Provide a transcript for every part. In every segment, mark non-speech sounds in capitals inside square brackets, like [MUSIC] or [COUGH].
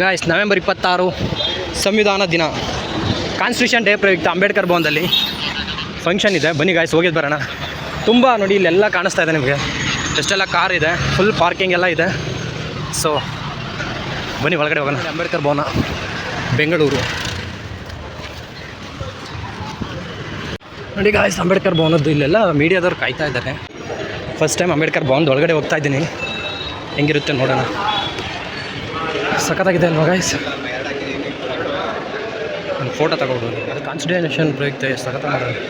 Guys November ಇಪ್ಪತ್ತಾರು ಸಂವಿಧಾನ ದಿನ. ಕಾನ್ಸ್ಟಿಟ್ಯೂಷನ್ ಡೇ ಪ್ರಯುಕ್ತ ಅಂಬೇಡ್ಕರ್ ಭವನದಲ್ಲಿ ಫಂಕ್ಷನ್ ಇದೆ. ಬನ್ನಿ ಗಾಯ್ಸ್ ಹೋಗಿದ್ದು ಬರೋಣ. ತುಂಬ ನೋಡಿ ಇಲ್ಲೆಲ್ಲ ಕಾಣಿಸ್ತಾ ಇದೆ ನಿಮಗೆ. ಎಷ್ಟೆಲ್ಲ ಕಾರ್ ಇದೆ ಫುಲ್ ಪಾರ್ಕಿಂಗ್ ಎಲ್ಲ ಇದೆ. ಸೊ ಬನ್ನಿ ಒಳಗಡೆ ಹೋಗೋಣ. ಅಂಬೇಡ್ಕರ್ ಭವನ, ಬೆಂಗಳೂರು. ನೋಡಿ ಗಾಯ್ಸ್ ಅಂಬೇಡ್ಕರ್ ಭವನದ್ದು ಇಲ್ಲೆಲ್ಲ ಮೀಡಿಯಾದವ್ರು ಕಾಯ್ತಾ ಇದ್ದಾರೆ. ಫಸ್ಟ್ ಟೈಮ್ ಅಂಬೇಡ್ಕರ್ ಭವನದ ಒಳಗಡೆ ಹೋಗ್ತಾ ಇದ್ದೀನಿ. ಹೆಂಗಿರುತ್ತೆ ನೋಡೋಣ. ಸಖತ್ತಾಗಿದೆ ಅಲ್ವಾ ಗಾಯ್ಸ್ ಒಂದು ಫೋಟೋ ತಗೊಳ್ಬೋದು ಅದು ಕಾನ್ಸ್ಟಿಟ್ಯೂಷನ್ ಪ್ರಯುಕ್ತ ಎಷ್ಟು ಸಖತ್ತ ಮಾಡೋದು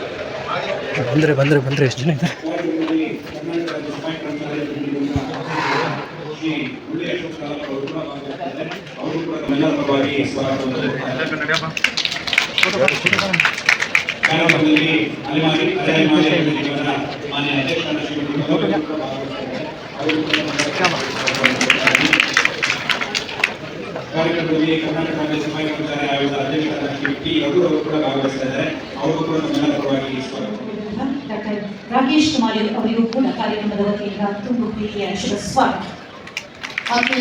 ಬಂದರೆ ಬಂದರೆ ಬಂದರೆ ಎಷ್ಟು ಜನ ಇದ್ದಾರೆ? ಮಾನ್ಯ ಶ್ರೀಮತಿ ಕರ್ನಾಟಕ ಕಾಂಗ್ರೆಸ್ ಸಮಾಜ ಕರ್ಮಚಾರಿ ಆಯೋಗದ ಅಧ್ಯಕ್ಷರಾದ ಶ್ರೀ ಟಿ ರಘು ಅವರು ಕೂಡ ಭಾಗವಹಿಸ್ತಾ ಇದ್ದಾರೆ ಅವರು ಕೂಡ ನಮ್ಮೆಲ್ಲರ ಪರವಾಗಿ ಸ್ವಾಗತ. ಡಾಕ್ಟರ್ ರಾಕೇಶ್ ಕುಮಾರ್ ಅವರಿಗೂ ಕೂಡ ಕಾರ್ಯಕ್ರಮದ ವತಿಯಿಂದ ತುಂಬ ಪ್ರೀತಿಯ ಶುಭ ಸ್ವಾಗತ. ಹಾಗೆ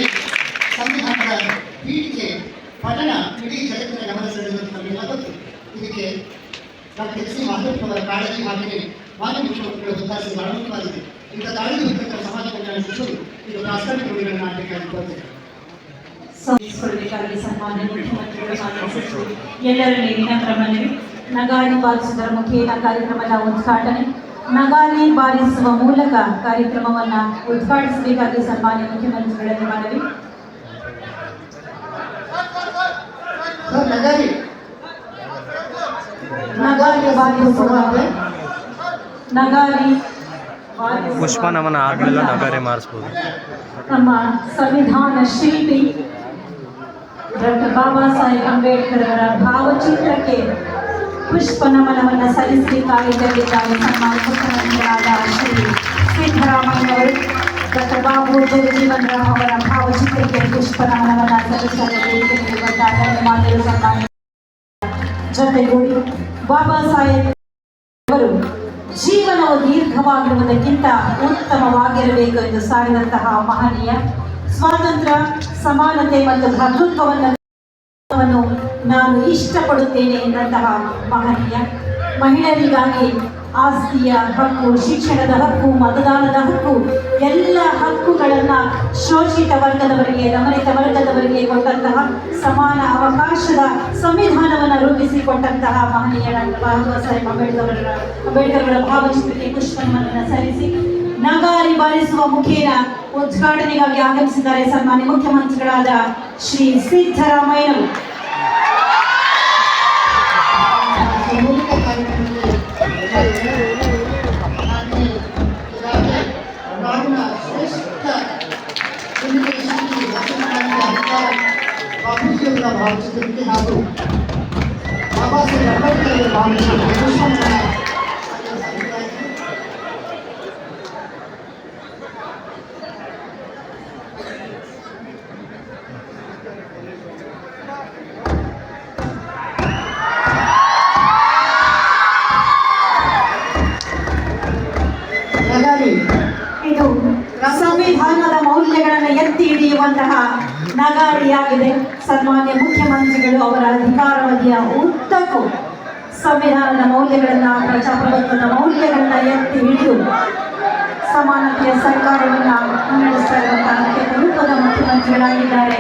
ಸಂವಿಧಾನದ ಪಠಣ ಇಡೀ ಜಗತ್ತಿನ ಗಮನ ಸೆಳೆಯುವುದು ನಮಗೆಲ್ಲ ಗೊತ್ತು ಇದಕ್ಕೆ ಡಾಕ್ಟರ್ ಎಸ್ ಸಿ ಮಹದೇವರವರ ಕಾಳಜಿ ಹಾಗೆಯೇ ಮಾನ್ಯ ಮುಖ್ಯಮಂತ್ರಿಗಳ ಒತ್ತಾಸೆ ಬಹಳ ಮುಖ್ಯವಾಗಿದೆ ಇಂಥ ಕಾಳಜಿ ಹೊಂದಿದ್ದ ಸಮಾಜ ಕಲ್ಯಾಣ ಸಚಿವರು ಇದು ಪ್ರಾಸ್ತಾವಿಕ ನುಡಿಗಳನ್ನು ಆಡಬೇಕಾಗಿ ಬರ್ತದೆ ಸಲ್ಲಿಸಿಕೊಳ್ಳಬೇಕಾಗಿ ಸನ್ಮಾನ್ಯ ಮುಖ್ಯಮಂತ್ರಿಗಳು ಸಚಿವರು ನಗಾರಿ ಬಾರಿಸುವುದರ ಮುಖೇನ ಕಾರ್ಯಕ್ರಮದ ಉದ್ಘಾಟನೆ. ನಗಾರಿ ಬಾರಿಸುವ ಮೂಲಕ ಕಾರ್ಯಕ್ರಮವನ್ನು ಉದ್ಘಾಟಿಸಬೇಕಾಗಿ ಸನ್ಮಾನ್ಯ ಮುಖ್ಯಮಂತ್ರಿಗಳಲ್ಲಿ ಮನವಿ. ಸರ್ ನಗಾರಿ. ನಗಾರಿ ಪುಷ್ಪ ನಮನ ಆದಮೇಲೆ ನಗಾರಿ ಮಾರಿಸ್ಬೋದು. ನಮ್ಮ ಸಂವಿಧಾನ ಶಿಲ್ಪಿ ಡಾಕ್ಟರ್ ಬಾಬಾ ಸಾಹೇಬ್ ಅಂಬೇಡ್ಕರ್ ಅವರ ಭಾವಚಿತ್ರಕ್ಕೆ ಪುಷ್ಪ ನಮನವನ್ನು ಸಲ್ಲಿಸಬೇಕಾಗಿ ತೆರಳಿದ್ದಾರೆ ಸನ್ಮಾನ ಮುಖ್ಯಮಂತ್ರಿಗಳಾದ ಶ್ರೀ ಸಿದ್ದರಾಮಯ್ಯವರು ಡಾಕ್ಟರ್ ಬಾಬು ಜಗಜೀವನ್ ರಾಮ್ ಅವರ ಭಾವಚಿತ್ರಕ್ಕೆ ಪುಷ್ಪ ನಮನವನ್ನು ಸಲ್ಲಿಸಲು ವೇದಿಕೆಯಲ್ಲಿ ಬಂದಾಗ ಮಾತರು ಸನ್ಮಾನ ಜೊತೆಗೂಡಿ ಬಾಬಾ ಸಾಹೇಬ್ ಅವರು ಜೀವನವು ದೀರ್ಘವಾಗಿರುವುದಕ್ಕಿಂತ ಉತ್ತಮವಾಗಿರಬೇಕು ಎಂದು ಸಾರಿದಂತಹ ಮಹನೀಯ ಸ್ವಾತಂತ್ರ್ಯ ಸಮಾನತೆ ಮತ್ತು ಭ್ರಾತೃತ್ವವನ್ನು ವನ್ನು ನಾನು ಇಷ್ಟಪಡುತ್ತೇನೆ ಎಂದಂತಹ ಮಹನೀಯ ಮಹಿಳೆಯರಿಗಾಗಿ ಆಸ್ತಿಯ ಹಕ್ಕು, ಶಿಕ್ಷಣದ ಹಕ್ಕು, ಮತದಾನದ ಹಕ್ಕು, ಎಲ್ಲ ಹಕ್ಕುಗಳನ್ನು ಶೋಷಿತ ವರ್ಗದವರಿಗೆ, ದಮನಿತ ವರ್ಗದವರಿಗೆ ಕೊಟ್ಟಂತಹ ಸಮಾನ ಅವಕಾಶದ ಸಂವಿಧಾನವನ್ನು ರೂಪಿಸಿಕೊಟ್ಟಂತಹ ಮಹನೀಯ ಬಾಬಾ ಸಾಹೇಬ್ ಅಂಬೇಡ್ಕರ್ ಅವರ ಅಂಬೇಡ್ಕರ್ ಅವರ ಭಾವಚಿತ್ರಕ್ಕೆ ಪುಷ್ಪನಮನವನ್ನು ಸಲ್ಲಿಸಿ ನಗಾರಿ ಬಾರಿಸುವ ಮುಖೇನ ಉದ್ಘಾಟನೆಗಾಗಿ ಆಗಮಿಸಿದ್ದಾರೆ ಸನ್ಮಾನ್ಯ ಮುಖ್ಯಮಂತ್ರಿಗಳಾದ ಶ್ರೀ ಸಿದ್ದರಾಮಯ್ಯನವರು ಮೂಲಕ ಕಾರ್ಯಕ್ರಮದಲ್ಲಿ ಹಾಗೆ ಈಗಾಗಲೇ ನಾಡಿನ ಶ್ರೇಷ್ಠ ಹಿಂದಿನ ಶಿಲ್ಪಿ ಲಕ್ಷ್ಮೀನಾರಾಯಣ ಅಧಿಕಾರ ಬಾಪೂಜಿಯವರ ಭಾವಚಿತ್ರಕ್ಕೆ ಹಾಗೂ ಬಾಬಾ ಸಾಹೇಬ್ ಅಂಬೇಡ್ಕರ್ ಅವರ ಭಾವಚಿತ್ರಕ್ಕೆ ಪುಷ್ಪನಮನ ಸಲ್ಲಿಸಲಾಯಿತು. ನಗಾರಿ ಇದು ಸಂವಿಧಾನದ ಮೌಲ್ಯಗಳನ್ನು ಎತ್ತಿ ಹಿಡಿಯುವಂತಹ ನಗಾರಿಯಾಗಿದೆ ಸನ್ಮಾನ್ಯ ಮುಖ್ಯಮಂತ್ರಿಗಳು ಅವರ ಅಧಿಕಾರಾವಧಿಯ ಉದ್ದಕ್ಕೂ ಸಂವಿಧಾನದ ಮೌಲ್ಯಗಳನ್ನ ಪ್ರಜಾಪ್ರಭುತ್ವದ ಮೌಲ್ಯಗಳನ್ನ ಎತ್ತಿ ಹಿಡಿದು ಸಮಾನತೆಯ ಸರ್ಕಾರವನ್ನ ಮುನ್ನಡೆಸ್ತಾ ಇರುವಂತಹ ರೂಪದ ಮುಖ್ಯಮಂತ್ರಿಗಳಾಗಿದ್ದಾರೆ.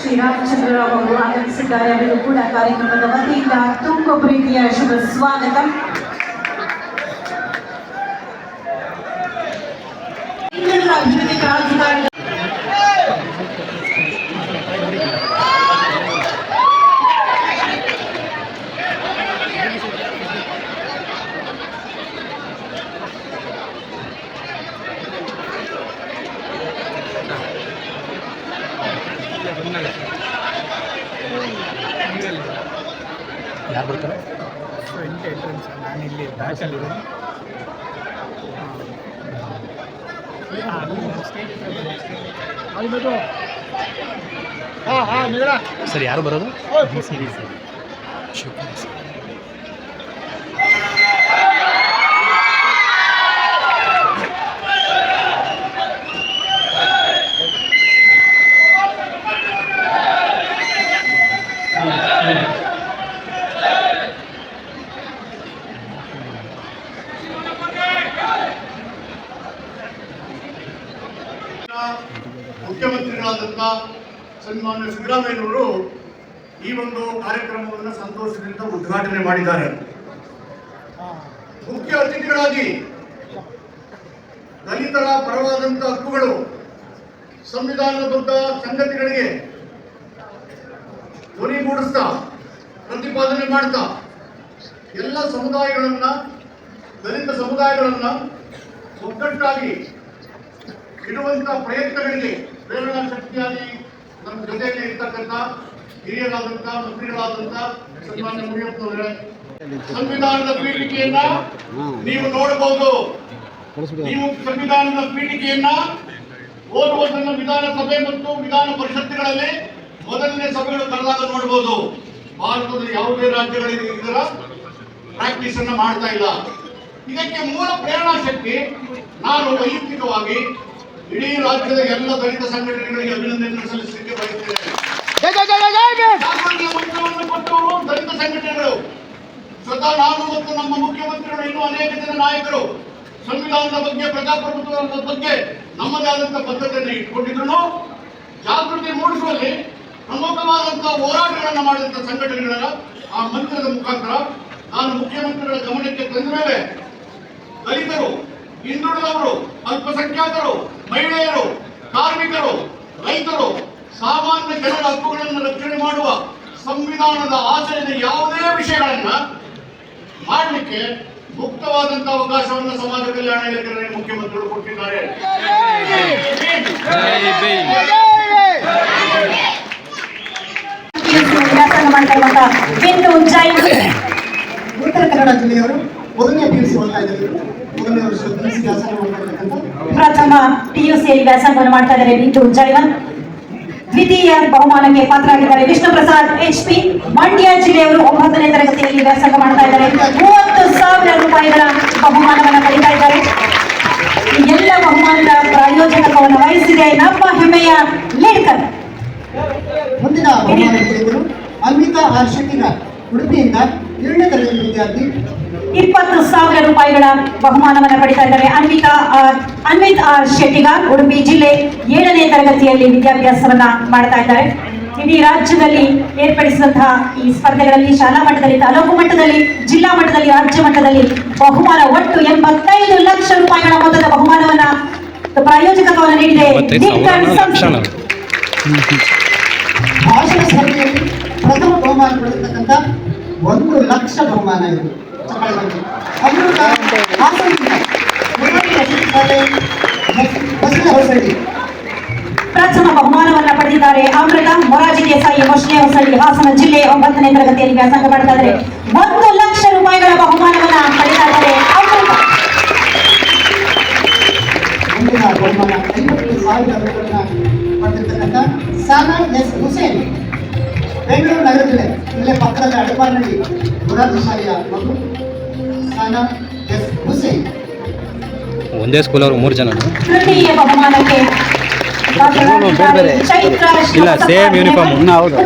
ಶ್ರೀರಾಮಚಂದ್ರರಾವ್ ಅವರು ಆಗಮಿಸಿದ್ದಾರೆ. ಅವರು ಕೂಡ ಕಾರ್ಯಕ್ರಮದ ವತಿಯಿಂದ ತುಂಬ ಪ್ರೀತಿಯ ಶುಭ ಸ್ವಾಗತ. ಅಭಿವೃದ್ಧಿ ಪ್ರಾಧಿಕಾರದ ಹಾಂ ಹಾಂ ಸರಿ ಸರ್ ಯಾರು ಬರೋದು ಮುಖ್ಯಮಂತ್ರಿಗಳಾದಂಥ ಸನ್ಮಾನ್ಯ ಸಿದ್ದರಾಮಯ್ಯನವರು ಈ ಒಂದು ಕಾರ್ಯಕ್ರಮವನ್ನು ಸಂತೋಷದಿಂದ ಉದ್ಘಾಟನೆ ಮಾಡಿದ್ದಾರೆ. ಮುಖ್ಯ ಅತಿಥಿಗಳಾಗಿ ದಲಿತರ ಪರವಾದಂಥ ಹಕ್ಕುಗಳು, ಸಂವಿಧಾನಬದ್ಧ ಸಂಗತಿಗಳಿಗೆ ಧ್ವನಿಗೂಡಿಸ್ತಾ ಪ್ರತಿಪಾದನೆ ಮಾಡ್ತಾ, ಎಲ್ಲ ಸಮುದಾಯಗಳನ್ನ, ದಲಿತ ಸಮುದಾಯಗಳನ್ನ ಒಗ್ಗಟ್ಟಾಗಿ ಇಡುವಂತ ಪ್ರಯತ್ನಗಳಿಗೆ ಪ್ರೇರಣಾ ಶಕ್ತಿಯಾಗಿ ನಮ್ಮ ಜೊತೆಯಲ್ಲಿ ಇರ್ತಕ್ಕಂಥ ಹಿರಿಯರಾದಂಥ ಮಂತ್ರಿಗಳಾದಂತಹ ಸನ್ಮಾನ್ಯ ಸಂವಿಧಾನದ ಪೀಠಿಕೆಯನ್ನ ನೀವು ನೋಡಬಹುದು. ನೀವು ಸಂವಿಧಾನದ ಪೀಠಿಕೆಯನ್ನ ಓದುವುದನ್ನು ವಿಧಾನಸಭೆ ಮತ್ತು ವಿಧಾನ ಪರಿಷತ್ತುಗಳಲ್ಲಿ ಮೊದಲನೇ ಸಭೆಗಳು ಕರೆದಾಗ ನೋಡಬಹುದು. ಭಾರತದ ಯಾವುದೇ ರಾಜ್ಯಗಳಲ್ಲಿ ಇದರ ಪ್ರಾಕ್ಟೀಸ್ ಅನ್ನ ಮಾಡ್ತಾ ಇಲ್ಲ. ಇದಕ್ಕೆ ಮೂಲ ಪ್ರೇರಣಾ ಶಕ್ತಿ ನಾನು ವೈಯಕ್ತಿಕವಾಗಿ ಇಡೀ ರಾಜ್ಯದ ಎಲ್ಲ ದಲಿತ ಸಂಘಟನೆಗಳಿಗೆ ಅಭಿನಂದನೆ ಸಲ್ಲಿಸಲಿಕ್ಕೆ ಮಂತ್ರವನ್ನು ಕೊಟ್ಟವರು ದಲಿತ ಸಂಘಟನೆಗಳು. ಸ್ವತಃ ನಾನು ಮತ್ತು ನಮ್ಮ ಮುಖ್ಯಮಂತ್ರಿಗಳು ಇನ್ನೂ ಅನೇಕ ಜನ ನಾಯಕರು. ಸಂವಿಧಾನದ ಬಗ್ಗೆ ಪ್ರಜಾಪ್ರಭುತ್ವದ ಬಗ್ಗೆ ನಮ್ಮದೇ ಆದಂತಹ ಬದ್ಧತೆಯನ್ನು ಇಟ್ಕೊಂಡಿದ್ರು ಜಾಗೃತಿ ಮೂಡಿಸುವಲ್ಲಿ ಪ್ರಮುಖವಾದಂತಹ ಹೋರಾಟಗಳನ್ನು ಮಾಡಿದಂತಹ ಸಂಘಟನೆಗಳ ಆ ಮಂತ್ರದ ಮುಖಾಂತರ ನಾನು ಮುಖ್ಯಮಂತ್ರಿಗಳ ಗಮನಕ್ಕೆ ತಂದ ಮೇಲೆ ದಲಿತರು ಹಿಂದುಳಿದವರು ಅಲ್ಪಸಂಖ್ಯಾತರು ಮಹಿಳೆಯರು, ಕಾರ್ಮಿಕರು, ರೈತರು, ಸಾಮಾನ್ಯ ಜನರ ಹಕ್ಕುಗಳನ್ನು ರಕ್ಷಣೆ ಮಾಡುವ ಸಂವಿಧಾನದ ಆಚರಣೆ ಯಾವುದೇ ವಿಷಯಗಳನ್ನ ಮಾಡಲಿಕ್ಕೆ ಮುಕ್ತವಾದಂತಹ ಅವಕಾಶವನ್ನು ಸಮಾಜ ಕಲ್ಯಾಣ ಇಲಾಖೆ ಮುಖ್ಯಮಂತ್ರಿಗಳು ಕೊಟ್ಟಿದ್ದಾರೆ. ಮಾಡ್ತಾ ಉತ್ತರ ಕನ್ನಡ ಜಿಲ್ಲೆಯವರು ಮೊದಲನೇ ಪಿ ಯು ಸಿ ಓದ್ತಾ ಇದ್ದಾರೆ. ಮೊದಲನೇ ವರ್ಷ ಪಿ ಯು ಸಿ ವ್ಯಾಸಂಗ ಮಾಡ್ತಾ ಇರ್ತಕ್ಕಂಥ ಪ್ರಥಮ ಪಿಯುಸಿಯಲ್ಲಿ ವ್ಯಾಸಂಗವನ್ನು ಮಾಡ್ತಾ ಇದ್ದಾರೆ ಬಿಂಟು ಜೈವನ್. ದ್ವಿತೀಯ ಬಹುಮಾನಕ್ಕೆ ಪಾತ್ರರಾಗಿದ್ದಾರೆ ವಿಷ್ಣು ಪ್ರಸಾದ್ ಎಚ್ ಪಿ ಮಂಡ್ಯ ಜಿಲ್ಲೆಯವರು ಒಂಬತ್ತನೇ ತರಗತಿಯಲ್ಲಿ ವ್ಯಾಸಂಗ ಮಾಡ್ತಾ ಇದ್ದಾರೆ. ಮೂವತ್ತು ಸಾವಿರ ರೂಪಾಯಿಗಳ ಬಹುಮಾನವನ್ನು ಪಡಿತಾ ಇದ್ದಾರೆ. ಎಲ್ಲ ಬಹುಮಾನದ ಪ್ರಾಯೋಜಕವನ್ನು ವಹಿಸಿದೆ ನಮ್ಮ ಹೆಮ್ಮೆಯ ಲೇಖಕರ್. ಮುಂದಿನ ಅನ್ವಿತಾ ಆರ್ ಶೆಟ್ಟಿಗಾರ್ ಉಡುಪಿಯಿಂದ ಏಳನೇ ತರಗತಿ ವಿದ್ಯಾರ್ಥಿ ಇಪ್ಪತ್ತು ಸಾವಿರ ರೂಪಾಯಿಗಳ ಬಹುಮಾನವನ್ನು ಪಡಿತಾ ಇದ್ದಾರೆ. ಅನ್ವಿತಾ ಆರ್ ಅನ್ವಿತ್ ಆರ್ ಶೆಟ್ಟಿಗಾರ್ ಉಡುಪಿ ಜಿಲ್ಲೆ ಏಳನೇ ತರಗತಿಯಲ್ಲಿ ವಿದ್ಯಾಭ್ಯಾಸವನ್ನ ಮಾಡ್ತಾ ಇದ್ದಾರೆ. ಇಡೀ ರಾಜ್ಯದಲ್ಲಿ ಏರ್ಪಡಿಸಿದಂತಹ ಈ ಸ್ಪರ್ಧೆಗಳಲ್ಲಿ ಶಾಲಾ ಮಟ್ಟದಲ್ಲಿ ತಾಲೂಕು ಮಟ್ಟದಲ್ಲಿ ಜಿಲ್ಲಾ ಮಟ್ಟದಲ್ಲಿ ರಾಜ್ಯ ಮಟ್ಟದಲ್ಲಿ ಬಹುಮಾನ ಒಟ್ಟು ಎಂಬತ್ತೈದು ಲಕ್ಷ ರೂಪಾಯಿಗಳ ಮೊತ್ತದ ಬಹುಮಾನವನ್ನ ಪ್ರಾಯೋಜಕತ್ವವನ್ನು ನೀಡಿದೆ. ಭಾಷಣ ಸ್ಪರ್ಧೆಯಲ್ಲಿ ಪ್ರಥಮ ಬಹುಮಾನ ಪಡೆದಿರ್ತಕ್ಕಂಥ ಒಂದು ಲಕ್ಷ ಬಹುಮಾನ ಇದು. ಪ್ರಥಮ ಬಹುಮಾನವನ್ನ ಪಡೆದಿದ್ದಾರೆ. ಅಮೃತ ಮೊರಾಜಿ ದೇಸಾಯಿ ಮೊಶ್ನೆ ಹೊಸಳ್ಳಿ ಹಾಸನ ಜಿಲ್ಲೆ ಒಂಬತ್ತನೇ ತರಗತಿಯಲ್ಲಿ ವ್ಯಾಸಂಗ ಮಾಡ್ತಾ ಇದ್ದಾರೆ ಒಂದು ಲಕ್ಷ ರೂಪಾಯಿಗಳ ಬಹುಮಾನವನ್ನ ಪಡೆದಿದ್ದಾರೆ ಇದ್ದಾರೆ ಅಮೃತ ಬಹುಮಾನ ಪಡೆದಿರ್ತಕ್ಕಂಥ ಸಾನಾ ಎಸ್ ಹುಸೇನ್. ಬೆಂಗಳೂರು ನಗರ ಜಿಲ್ಲೆ ಇಲ್ಲೇ ಪಕ್ಕದಲ್ಲಿ ಅಡಪಾನಹಳ್ಳಿ ಮೊರಾರ್ಜಿ ಶಾಲೆಯ ಮಗು ಸಾನಾ ಎಸ್ ಹುಸೇನ್ ಒಂದೇ ಸ್ಕೂಲವ್ರು ಮೂರು ಜನ ಇಲ್ಲ, ಹೌದು.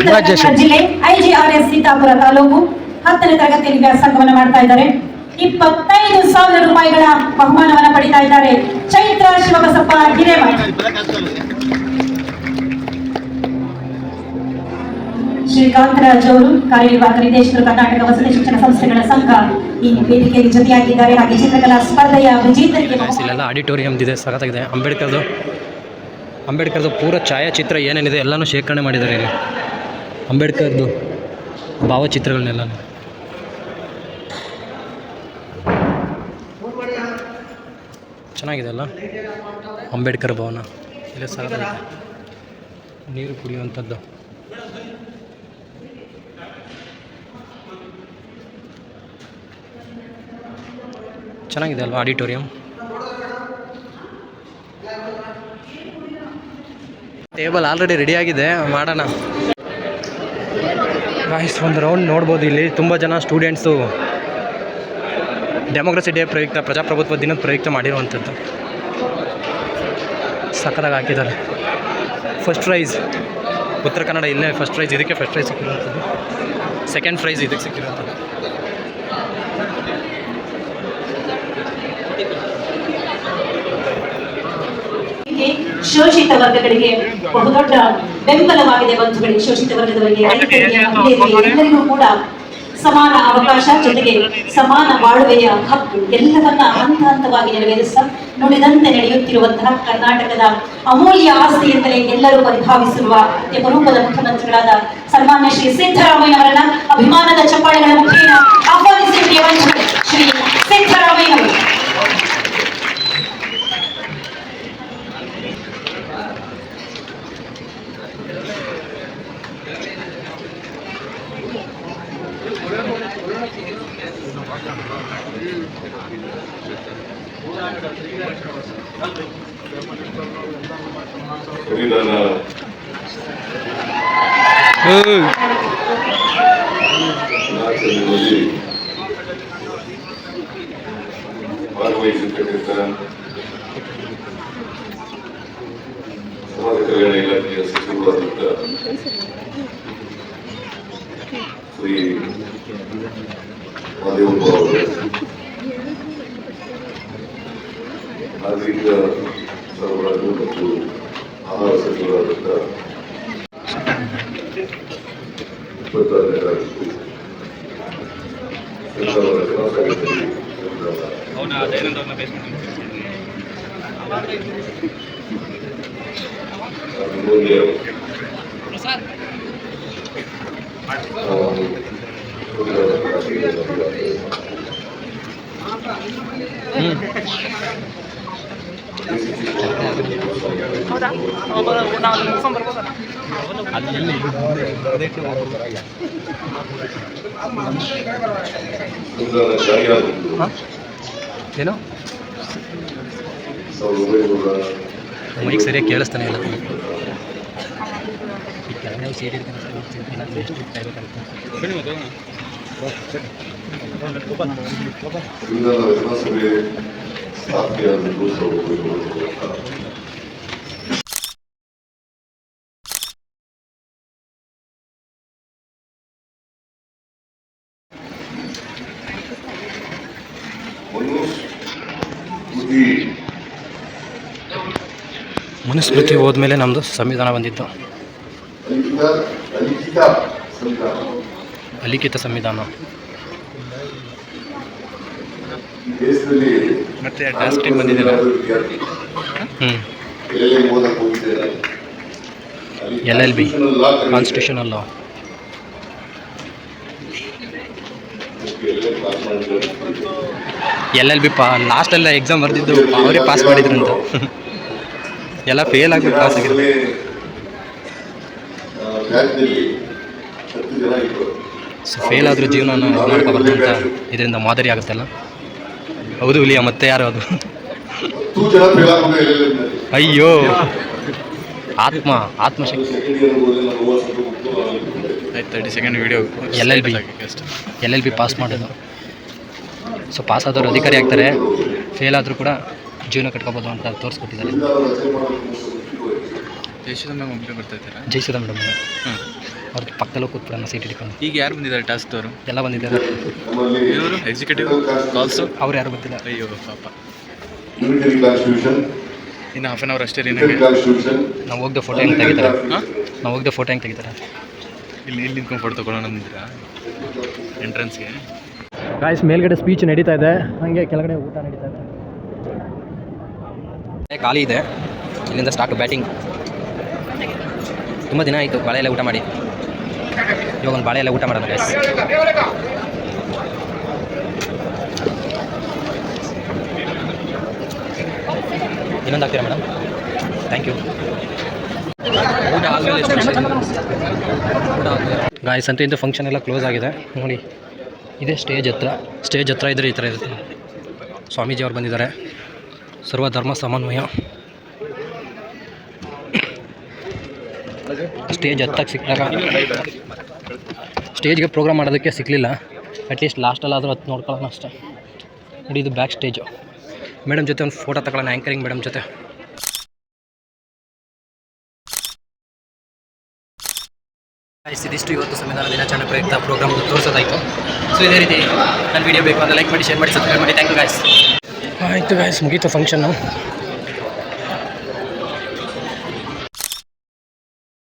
ಜಿಲ್ಲೆ ಐಜಿಆರ್ಎಸ್ ಸೀತಾಪುರ ತಾಲೂಕು. ಹತ್ತನೇ ತರಗತಿಯಲ್ಲಿ ವ್ಯಾಸಂಗವನ್ನು ಮಾಡ್ತಾ ಇದ್ದಾರೆ. ಇಪ್ಪತ್ತೈದು ಸಾವಿರ ರೂಪಾಯಿಗಳ ಬಹುಮಾನವನ್ನ ಪಡಿತಾ ಇದ್ದಾರೆ. ಚೈತ್ರ ಶಿವಬಸಪ್ಪ ಹಿರೇಮಠ. ಶ್ರೀಕಾಂತ್ ರಾಜ್ ಅವರು ಕಾರ್ಯನಿರ್ವಾಹಕ ನಿರ್ದೇಶಕರು ಕರ್ನಾಟಕ ವಸತಿ ಶಿಕ್ಷಣ ಸಂಸ್ಥೆಗಳ ಸಂಘ ಈ ವೇದಿಕೆಯಲ್ಲಿ ಜೊತೆಯಾಗಿದ್ದಾರೆ. ಹಾಗೆ ಚಿತ್ರಕಲಾ ಸ್ಪರ್ಧೆಯ ವಿಜೇತರಿಗೆ ಆಡಿಟೋರಿಯಂ ಇದೆ ಸಖತ್ತಾಗಿದೆ. ಅಂಬೇಡ್ಕರ್ದು ಅಂಬೇಡ್ಕರ್ದು ಪೂರ ಛಾಯಾಚಿತ್ರ ಏನೇನಿದೆ ಎಲ್ಲನೂ ಶೇಖರಣೆ ಮಾಡಿದ್ದಾರೆ ಇಲ್ಲಿ. ಅಂಬೇಡ್ಕರ್ದು ಭಾವಚಿತ್ರಗಳನ್ನೆಲ್ಲ. ಚೆನ್ನಾಗಿದೆ ಅಲ್ಲ ಅಂಬೇಡ್ಕರ್ ಭವನ. ಇಲ್ಲ ಸಖತ್ತಾಗಿದೆ. ನೀರು ಕುಡಿಯುವಂಥದ್ದು. ಚೆನ್ನಾಗಿದೆ ಅಲ್ವಾ ಆಡಿಟೋರಿಯಂ? ಟೇಬಲ್ ಆಲ್ರೆಡಿ ರೆಡಿ ಆಗಿದೆ, ಮಾಡೋಣ. ಗಾಯ್ಸ್ ಒಂದು ರೌಂಡ್ ನೋಡ್ಬೋದು ಇಲ್ಲಿ. ತುಂಬ ಜನ ಸ್ಟೂಡೆಂಟ್ಸು ಡೆಮೋಕ್ರಸಿ ಡೇ ಪ್ರಯುಕ್ತ, ಪ್ರಜಾಪ್ರಭುತ್ವ ದಿನದ ಪ್ರಯುಕ್ತ ಮಾಡಿರುವಂಥದ್ದು. ಸಕ್ಕತ್ತಾಗಿ ಹಾಕಿದ್ದಾರೆ. ಫಸ್ಟ್ ಪ್ರೈಸ್ ಉತ್ತರ ಕನ್ನಡ ಇಲ್ಲೇ ಫಸ್ಟ್ ಪ್ರೈಸ್ ಇದಕ್ಕೆ ಫಸ್ಟ್ ಪ್ರೈಸ್ ಸಿಕ್ಕಿರುವಂಥದ್ದು. ಸೆಕೆಂಡ್ ಪ್ರೈಸ್ ಇದಕ್ಕೆ ಸಿಕ್ಕಿರುವಂಥದ್ದು. ಶೋಷಿತ ವರ್ಗಗಳಿಗೆ ಬಹುದೊಡ್ಡ ಬೆಂಬಲವಾಗಿದೆ ಬಂಧುಗಳಿಗೆ ಶೋಷಿತ ವರ್ಗದವರಿಗೆ ಎಲ್ಲರಿಗೂ ಕೂಡ ಸಮಾನ ಅವಕಾಶ ಜೊತೆಗೆ ಸಮಾನ ಬಾಳುವೆಯ ಹಕ್ಕು ಎಲ್ಲವನ್ನ ಹಂತ ಹಂತವಾಗಿ ನೆರವೇರಿಸ್ತಾ ನುಡಿದಂತೆ ನಡೆಯುತ್ತಿರುವಂತಹ ಕರ್ನಾಟಕದ ಅಮೂಲ್ಯ ಆಸ್ತಿ ಎಂದರೆ ಎಲ್ಲರೂ ಪರಿಭಾವಿಸಿರುವ ಅತ್ಯಪರೂಪದ ಮುಖ್ಯಮಂತ್ರಿಗಳಾದ ಸನ್ಮಾನ್ಯ ಶ್ರೀ ಸಿದ್ದರಾಮಯ್ಯನವರನ್ನ ಅಭಿಮಾನದ ಚಪ್ಪಾಳೆಗಳ ಮುಖೇನ ಆಹ್ವಾನಿಸಿ ಶ್ರೀ ಸಿದ್ದರಾಮಯ್ಯನವರು. ಸಂವಿಧಾನ ಭಾಗವಹಿಸಿರ್ತಕ್ಕಂಥ ಸಮಾಜ ಕಲ್ಯಾಣ ಇಲಾಖೆಯ ಸಚಿವರಾದಂಥ ಶ್ರೀ ಮಾದೇವಪ್ಪ ಅವರು ನಾಗರಿಕ ಸರಬರಾಜು ಮತ್ತು ಆಹಾರ ಸಚಿವರಾದಂಥ ಇಪ್ಪತ್ತಾರನೇ ತಾರೀಕು ಅವರು ನಾವು ಸಂವಿಧಾನ ಜಾರಿಯಾಗಿದ್ದು ಏನು? ಮೈಕ್ ಸರಿಯಾಗಿ ಕೇಳಿಸ್ತಾನೆ ಇಲ್ಲ. ಸಂವಿಧಾನ ರಚನಾ ಸಭೆ ಸ್ಥಾಪನೆಯಾಗಿದ್ದು ಸಾವಿರದ ಒಂಬೈನೂರ ಮೂವತ್ತಾರು. ಮನುಸ್ಮೃತಿ ಮನುಸ್ಮೃತಿ ಹೋದ್ಮೇಲೆ ನಮ್ಮದು ಸಂವಿಧಾನ ಬಂದಿತ್ತು ಅಲಿಖಿತ ಅಲಿಖಿತ ಸಂವಿಧಾನ ಮತ್ತೆ ಡಸ್ಟಿಂಗ್ ಅಲ್ಲಿ L L B. Constitutional law L L B ಪಾ ಲಾಸ್ಟೆಲ್ಲ ಎಕ್ಸಾಮ್ ಬರೆದಿದ್ದು ಅವರೇ ಪಾಸ್ ಮಾಡಿದ್ರು ಅಂತ ಎಲ್ಲ ಫೇಲ್ ಆಗಬೇಕು ಪಾಸ್ ಆಗಿದ್ರು. ಆ, ಬ್ಯಾಚ್ನಲ್ಲಿ ಹತ್ತು ಜನ ಇದ್ರು. ಸೊ ಫೇಲ್ ಆದರೂ ಜೀವನ ಮಾಡ್ಕೋಬಾರ್ದು ಅಂತ ಇದರಿಂದ ಮಾದರಿ ಆಗುತ್ತಲ್ಲ? ಹೌದು ಹುಲಿಯ ಮತ್ತೆ ಯಾರು ಅದು? ಅಯ್ಯೋ. ಆತ್ಮ ಆತ್ಮಶಕ್ತಿ. ಆಯ್ತು thirty second video L L B L L B pass ಮಾಡೋದು. ಸೊ ಪಾಸ್ ಆದವರು ಅಧಿಕಾರಿ ಆಗ್ತಾರೆ. ಫೇಲ್ ಆದರೂ ಕೂಡ ಜೀವನ ಕಟ್ಕೋಬೋದು ಅಂತ ತೋರಿಸ್ಕೊಟ್ಟಿದ್ದಾರೆ. ಜೈ ಸುಧಾ ಬರ್ತಾ ಇದ್ದೀರಾ ಜಯಿಸಿದ ಮೇಡಮ್ ಹಾಂ ಅವ್ರಿಗೆ ಪಕ್ಕದಲ್ಲೂ ಕೂತ್ಬಿಡೋಣ ಸೀಟ್ ಹಿಡ್ಕೊಂಡು. ಈಗ ಯಾರು ಬಂದಿದ್ದಾರೆ ಟಾಸ್ಕ್ ಅವರು ಎಲ್ಲ ಬಂದಿದ್ದಾರೆ. ಇವರು ಎಕ್ಸಿಕ್ಯೂಟಿವ್ ಕಾಲ್ಸು ಅವ್ರು ಯಾರು ಗೊತ್ತಿಲ್ಲ. ಅಯ್ಯೋ ಪಾಪ. ಇನ್ನು ಹಾಫ್ ಆನ್ ಅವರ್ ಅಷ್ಟೇ ರೀ ನನಗೆ ನಾವು ಹೋಗ್ದೆ ಫೋಟೋ ಹೆಂಗೆ ತೆಗಿತಾರೆ? ಹಾಂ ನಾವು ಹೋಗ್ದೆ ಫೋಟೋ ಹೆಂಗೆ ತೆಗಿತಾರೆ? ಇಲ್ಲಿ ಇಲ್ಲಿ ನಿಂತ್ಕೊಂಡು ಫೋಟೋ ತೊಗೊಳ್ಳೋಣ ಅಂದಿರಾ? ಎಂಟ್ರೆನ್ಸ್ಗೆ ಗಾಯ್ಸ್ ಮೇಲ್ಗಡೆ ಸ್ಪೀಚ್ ನಡೀತಾ ಇದೆ. ಹಾಗೆ ಕೆಳಗಡೆ ಊಟ ನಡೀತಾ ಇದೆ. ಖಾಲಿ ಇದೆ. ಇಲ್ಲಿಂದ ಸ್ಟಾರ್ಟ್ ಬ್ಯಾಟಿಂಗ್ ತುಂಬ ದಿನ ಆಯಿತು ಬಾಳೆ ಊಟ ಮಾಡಿ. ಇವಾಗ ಒಂದು ಬಾಳೆ ಎಲ್ಲ ಊಟ ಮಾಡೋಣ ಗೈಸ್ ಇನ್ನೊಂದು ಹಾಕ್ತೀರಾ ಮೇಡಮ್ ಥ್ಯಾಂಕ್ ಯು ಗಾಯ್ಸ್ ಅಂತ ಇಂದು ಫಂಕ್ಷನ್ ಎಲ್ಲ ಕ್ಲೋಸ್ ಆಗಿದೆ. ನೋಡಿ, ಇದೇ ಸ್ಟೇಜ್ ಹತ್ರ. ಸ್ಟೇಜ್ ಹತ್ರ ಇದ್ರೆ ಈ ಥರ ಇರುತ್ತೆ. ಸ್ವಾಮೀಜಿ ಅವ್ರು ಬಂದಿದ್ದಾರೆ. ಸರ್ವಧರ್ಮ ಸಮನ್ವಯ. [COUGHS] ಸ್ಟೇಜ್ ಹತ್ತಕ್ಕೆ ಸಿಕ್ಕಿದಾಗ ಸ್ಟೇಜ್ಗೆ ಪ್ರೋಗ್ರಾಮ್ ಮಾಡೋದಕ್ಕೆ ಸಿಗಲಿಲ್ಲ. ಅಟ್ಲೀಸ್ಟ್ ಲಾಸ್ಟಲ್ಲಾದರೂ ಅದು ನೋಡ್ಕೊಳ್ಳೋಣ ಅಷ್ಟೇ. ನೋಡಿ, ಇದು ಬ್ಯಾಕ್ ಸ್ಟೇಜು ಮೇಡಮ್ ಜೊತೆ ಒಂದು ಫೋಟೋ ತಗೊಳ್ಳೋಣ ಆ್ಯಂಕರಿಂಗ್ ಮೇಡಮ್ ಜೊತೆ. ಇದಿಷ್ಟು ಇವತ್ತು ಸಂವಿಧಾನ ದಿನಾಚರಣೆ ಪ್ರಯುಕ್ತ ಪ್ರೋಗ್ರಾಮ್ ತೋರಿಸೋದಾಯಿತು. ಸೊ ಇದೇ ರೀತಿ ನನ್ನ ವಿಡಿಯೋ ಬೇಕು ಅಂದರೆ ಲೈಕ್ ಮಾಡಿ ಶೇರ್ ಮಾಡಿ ಸಬ್ಸ್ಕ್ರೈಬ್ ಮಾಡಿ. ಥ್ಯಾಂಕ್ ಯು ಗಾಯ್ಸ್ ಆಯಿತು ಗಾಯ್ಸ್ ಮುಗೀತು ಫಂಕ್ಷನ್ನು